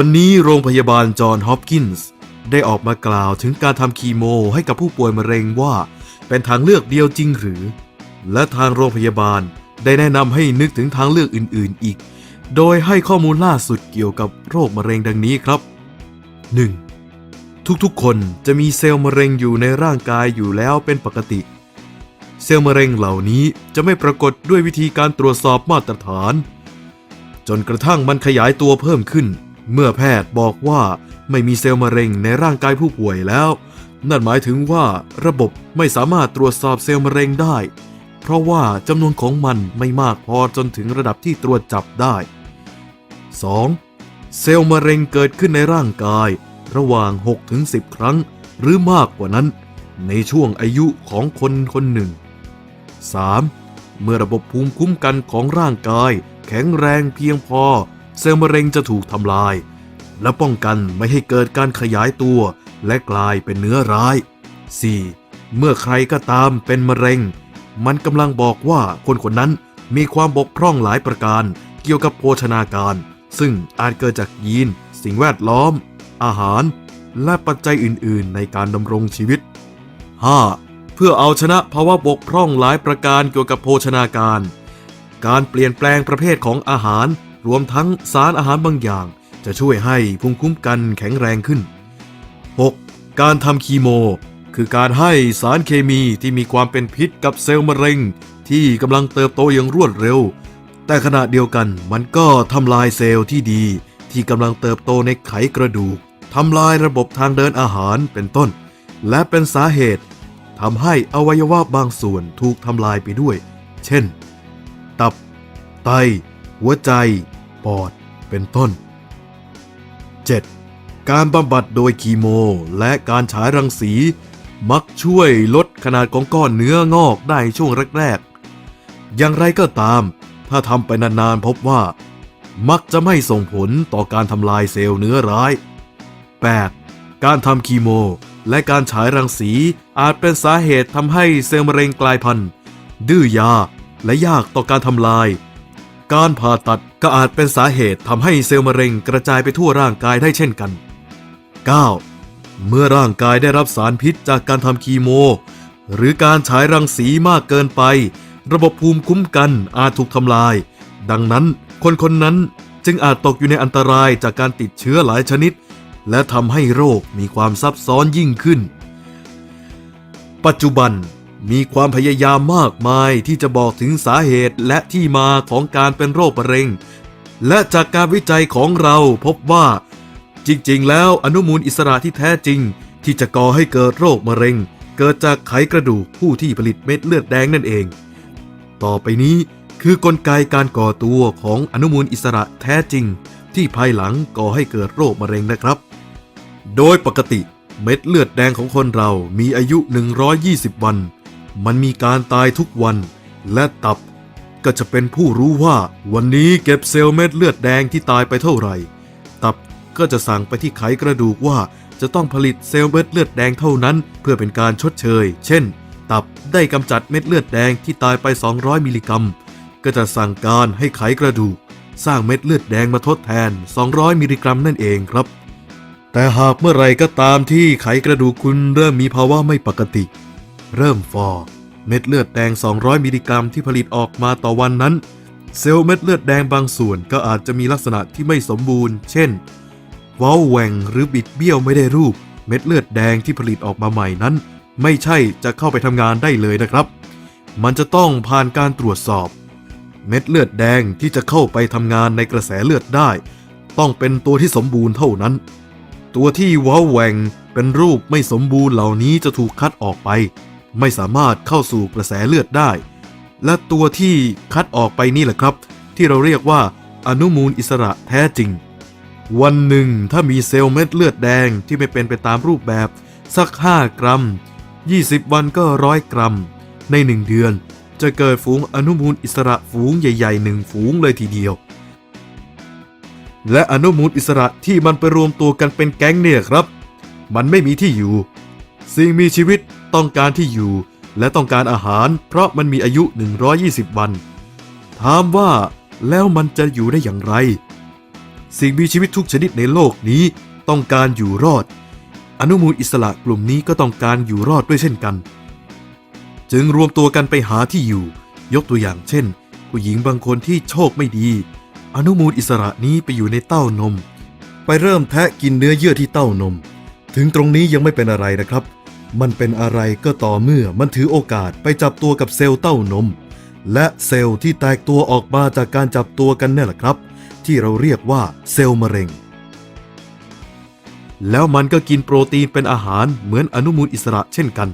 วันนี้โรงพยาบาลจอห์นฮอปกินส์ได้ออกมากล่าวถึงการทำคีโม ให้กับผู้ป่วยมะเร็งว่า เป็นทางเลือกเดียวจริงหรือ และทางโรงพยาบาลได้แนะนำให้นึกถึงทางเลือกอื่น ๆ อีก โดยให้ข้อมูลล่าสุดเกี่ยวกับโรคมะเร็งดังนี้ครับ 1. ทุกๆ คนจะมีเซลล์มะเร็งอยู่ในร่างกายอยู่แล้วเป็นปกติ เซลล์มะเร็งเหล่านี้จะไม่ปรากฏด้วยวิธีการตรวจสอบมาตรฐาน จนกระทั่งมันขยายตัวเพิ่มขึ้น เมื่อแพทย์บอกว่าไม่มีเซลล์มะเร็งในร่างกายผู้ป่วยแล้ว นั่นหมายถึงว่าระบบไม่สามารถตรวจสอบเซลล์มะเร็งได้ เพราะว่าจำนวนของมันไม่มากพอจนถึงระดับที่ตรวจจับได้ 2. เซลล์มะเร็งเกิดขึ้นในร่างกาย ระหว่าง 6-10 ครั้ง หรือมากกว่านั้น ในช่วงอายุของคนคนหนึ่ง 3. เมื่อระบบภูมิคุ้มกันของร่างกาย แข็งแรงเพียงพอ เซลล์มะเร็งจะถูกทำลาย และป้องกันไม่ให้เกิดการขยายตัวและกลายเป็นเนื้อร้าย 4. เมื่อใครก็ตามเป็นมะเร็ง มันกำลังบอกว่าคนคนนั้นมีความบกพร่องหลายประการเกี่ยวกับโภชนาการ ซึ่งอาจเกิดจากยีน สิ่งแวดล้อม อาหาร และปัจจัยอื่น ๆ ในการดำรงชีวิต 5. เพื่อเอาชนะภาวะบกพร่องหลายประการเกี่ยวกับโภชนาการ การเปลี่ยนแปลงประเภทของอาหาร รวมทั้งสารอาหารบางอย่าง จะช่วยให้ภูมิคุ้มกันแข็งแรงขึ้น 6. การทำคีโม คือการให้สารเคมีที่มีความเป็นพิษกับเซลล์มะเร็ง ที่กำลังเติบโตอย่างรวดเร็ว แต่ขณะเดียวกันมันก็ทำลายเซลล์ที่ดี ที่กำลังเติบโตในไขกระดูกทำลายระบบทางเดินอาหารเป็นต้น และเป็นสาเหตุทำให้อวัยวะบางส่วนถูกทำลายไปด้วย เช่น ตับ ไต หัวใจ อดเป็นต้น 7. การบำบัดโดยคีโม และการฉายรังสี มักช่วยลดขนาดของก้อนเนื้องอกได้ช่วงแรกๆ อย่างไรก็ตาม ถ้าทำไปนานๆพบว่า มักจะไม่ส่งผลต่อการทำลายเซลล์เนื้อร้าย 8. การทำคีโม และการฉายรังสีอาจเป็นสาเหตุทำให้เซลล์มะเร็งกลายพันธุ์ ดื้อยาและยากต่อการทำลาย การผ่าตัด ก็อาจเป็นสาเหตุทำให้เซลล์มะเร็งกระจายไปทั่วร่างกายได้เช่นกัน 9. เมื่อร่างกายได้รับสารพิษจากการทำคีโม หรือการฉายรังสีมากเกินไป ระบบภูมิคุ้มกันอาจถูกทำลาย ดังนั้นคนคนนั้นจึงอาจตกอยู่ในอันตรายจากการติดเชื้อหลายชนิด และทำให้โรคมีความซับซ้อนยิ่งขึ้น ปัจจุบัน มีความพยายามมากมายที่จะบอกถึงสาเหตุและที่มาของการเป็นโรคมะเร็ง และจากการวิจัยของเราพบว่า จริงๆ แล้วอนุมูลอิสระที่แท้จริง ที่จะก่อให้เกิดโรคมะเร็ง เกิดจากไขกระดูกผู้ที่ผลิตเม็ดเลือดแดงนั่นเอง ต่อไปนี้คือกลไกการก่อตัวของอนุมูลอิสระแท้จริง ที่ภายหลังก่อให้เกิดโรคมะเร็งนะครับ โดยปกติเม็ดเลือดแดงของคนเรามีอายุ 120 วัน มันมีการตายทุกวัน และตับก็จะเป็นผู้รู้ว่าวันนี้เก็บเซลล์เม็ดเลือดแดงที่ตายไปเท่าไหร่ ตับก็จะสั่งไปที่ไขกระดูกว่าจะต้องผลิตเซลล์เม็ดเลือดแดงเท่านั้น เพื่อเป็นการชดเชย เช่น ตับได้กำจัดเม็ดเลือดแดงที่ตายไป 200 มิลลิกรัม ก็จะสั่งการให้ไขกระดูก สร้างเม็ดเลือดแดงมาทดแทน 200 มิลลิกรัมนั่นเองครับ แต่หากเมื่อไรก็ตามที่ไขกระดูกคุณเริ่มมีภาวะไม่ปกติ เริ่มฟอเม็ดเลือดแดง 200 มิลลิกรัมที่ผลิตออกมาต่อวันนั้น เซลล์เม็ดเลือดแดงบางส่วนก็อาจจะมีลักษณะที่ไม่สมบูรณ์ เช่นเว้าแหว่งหรือบิดเบี้ยวไม่ได้รูป เม็ดเลือดแดงที่ผลิตออกมาใหม่นั้น ไม่ใช่จะเข้าไปทำงานได้เลยนะครับ มันจะต้องผ่านการตรวจสอบ เม็ดเลือดแดงที่จะเข้าไปทำงานในกระแสเลือดได้ ต้องเป็นตัวที่สมบูรณ์เท่านั้น ตัวที่เว้าแหว่งเป็นรูปไม่สมบูรณ์เหล่านี้จะถูกคัดออกไป ไม่สามารถเข้าสู่กระแสเลือดได้ และตัวที่คัดออกไปนี่แหละครับ ที่เราเรียกว่าอนุมูลอิสระแท้จริง วันหนึ่งถ้ามีเซลล์เม็ดเลือดแดงที่ไม่เป็นไปตามรูปแบบสัก 5 กรัม 20 วันก็ร้อยกรัม ใน 1 เดือนจะเกิดฝูงอนุมูลอิสระฝูงใหญ่ๆหนึ่งฝูงเลยทีเดียว และอนุมูลอิสระที่มันไปรวมตัวกันเป็นแก๊งเนี่ยครับ มันไม่มีที่อยู่ สิ่งมีชีวิต ต้องการที่อยู่ และต้องการอาหาร เพราะมันมีอายุ 120 วัน ถามว่าแล้วมันจะอยู่ได้อย่างไร สิ่งมีชีวิตทุกชนิดในโลกนี้ต้องการอยู่รอด อนุมูลอิสระกลุ่มนี้ก็ต้องการอยู่รอดด้วยเช่นกัน จึงรวมตัวกันไปหาที่อยู่ ยกตัวอย่างเช่น ผู้หญิงบางคนที่โชคไม่ดี อนุมูลอิสระนี้ไปอยู่ในเต้านม ไปเริ่มแทะกินเนื้อเยื่อที่เต้านม ถึงตรงนี้ยังไม่เป็นอะไรนะครับ มันเป็นอะไรก็ต่อเมื่อมันถือโอกาสไปจับตัวกับเซลล์เต้านม และเซลล์ที่แตกตัวออกมาจากการจับตัวกันนี่แหละครับ ที่เราเรียกว่าเซลล์มะเร็ง แล้วมันก็กินโปรตีนเป็นอาหารเหมือนอนุมูลอิสระเช่นกัน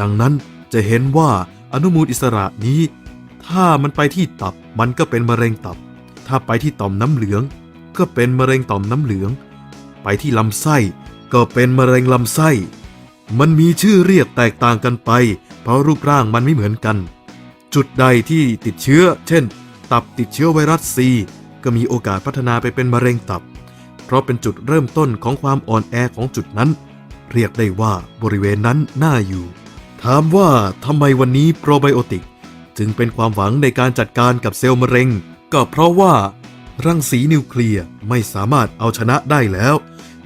ดังนั้นจะเห็นว่าอนุมูลอิสระนี้ ถ้ามันไปที่ตับมันก็เป็นมะเร็งตับ ถ้าไปที่ต่อมน้ำเหลือง ก็เป็นมะเร็งต่อมน้ำเหลือง ไปที่ลำไส้ก็เป็นมะเร็งลำไส้ มันมีชื่อเรียกแตกต่างกันไป เพราะรูปร่างมันไม่เหมือนกัน จุดใดที่ติดเชื้อ เช่น ตับติดเชื้อไวรัสซีก็มีโอกาสพัฒนาไปเป็นมะเร็งตับ เพราะเป็นจุดเริ่มต้นของความอ่อนแอของจุดนั้น เรียกได้ว่าบริเวณนั้นน่าอยู่ ถามว่าทำไมวันนี้โปรไบโอติก จึงเป็นความหวังในการจัดการกับเซลล์มะเร็ง ก็เพราะว่า รังสีนิวเคลียร์ไม่สามารถเอาชนะได้แล้ว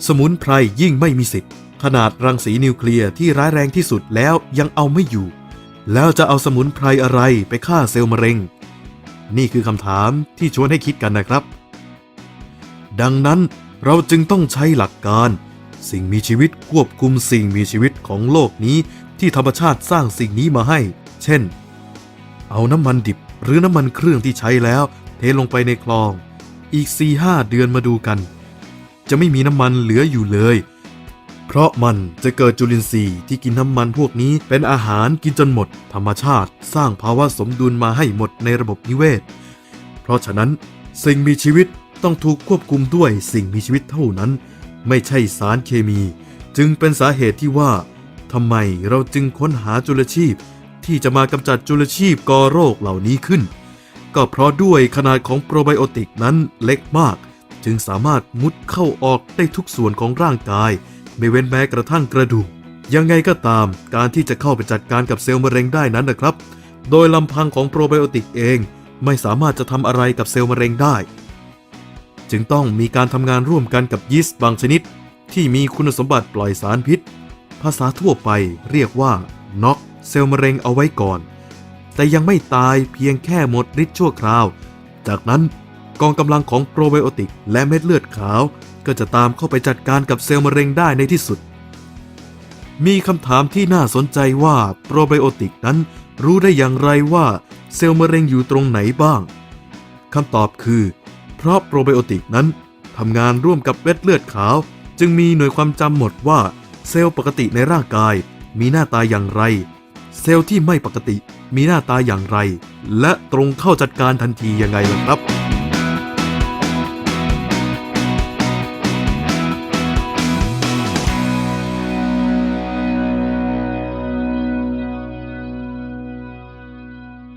สมุนไพรยิ่งไม่มีสิทธิ์ ขนาดรังสีนิวเคลียร์ที่ร้ายแรงที่สุดแล้วยังเอาไม่อยู่ แล้วจะเอาสมุนไพรอะไรไปฆ่าเซลล์มะเร็ง นี่คือคำถามที่ชวนให้คิดกันนะครับ ดังนั้นเราจึงต้องใช้หลักการ สิ่งมีชีวิตควบคุมสิ่งมีชีวิตของโลกนี้ ที่ธรรมชาติสร้างสิ่งนี้มาให้ เช่น เอาน้ำมันดิบหรือน้ำมันเครื่องที่ใช้แล้ว เทลงไปในคลอง อีก4-5เดือนมาดูกัน จะไม่มีน้ำมันเหลืออยู่เลย ราะมันจะเกิดจุลินทรีย์ที่กินน้ำมันพวกนี้เป็นอาหารกินจนหมด ธรรมชาติสร้างภาวะสมดุลมาให้หมดในระบบนิเวศ เพราะฉะนั้นสิ่งมีชีวิตต้องถูกควบคุมด้วยสิ่งมีชีวิตเท่านั้น ไม่ใช่สารเคมี จึงเป็นสาเหตุที่ว่าทำไมเราจึงค้นหาจุลชีพ ที่จะมากำจัดจุลชีพก่อโรคเหล่านี้ขึ้น ก็เพราะด้วยขนาดของโปรไบโอติกนั้นเล็กมาก จึงสามารถมุดเข้าออกได้ทุกส่วนของร่างกาย ไม่เว้นแม้กระทั่งกระดูก ยังไงก็ตามการที่จะเข้าไปจัดการกับเซลล์มะเร็งได้นั้นนะครับ โดยลำพังของโปรไบโอติกเองไม่สามารถจะทำอะไรกับเซลล์มะเร็งได้ จึงต้องมีการทำงานร่วมกันกับยีสต์บางชนิด ที่มีคุณสมบัติปล่อยสารพิษ ภาษาทั่วไปเรียกว่าน็อกเซลล์มะเร็งเอาไว้ก่อน แต่ยังไม่ตายเพียงแค่หมดฤทธิ์ชั่วคราว จากนั้นกองกำลังของโปรไบโอติกและเม็ดเลือดขาว ก็จะตามเข้าไปจัดการกับเซลล์มะเร็งได้ในที่สุด มีคำถามที่น่าสนใจว่าโปรไบโอติกนั้นรู้ได้อย่างไรว่าเซลล์มะเร็งอยู่ตรงไหนบ้างคำตอบคือ เพราะโปรไบโอติกนั้นทำงานร่วมกับเม็ดเลือดขาว จึงมีหน่วยความจำหมดว่าเซลล์ปกติในร่างกายมีหน้าตาอย่างไร เซลล์ที่ไม่ปกติมีหน้าตาอย่างไร และตรงเข้าจัดการทันทียังไงล่ะครับ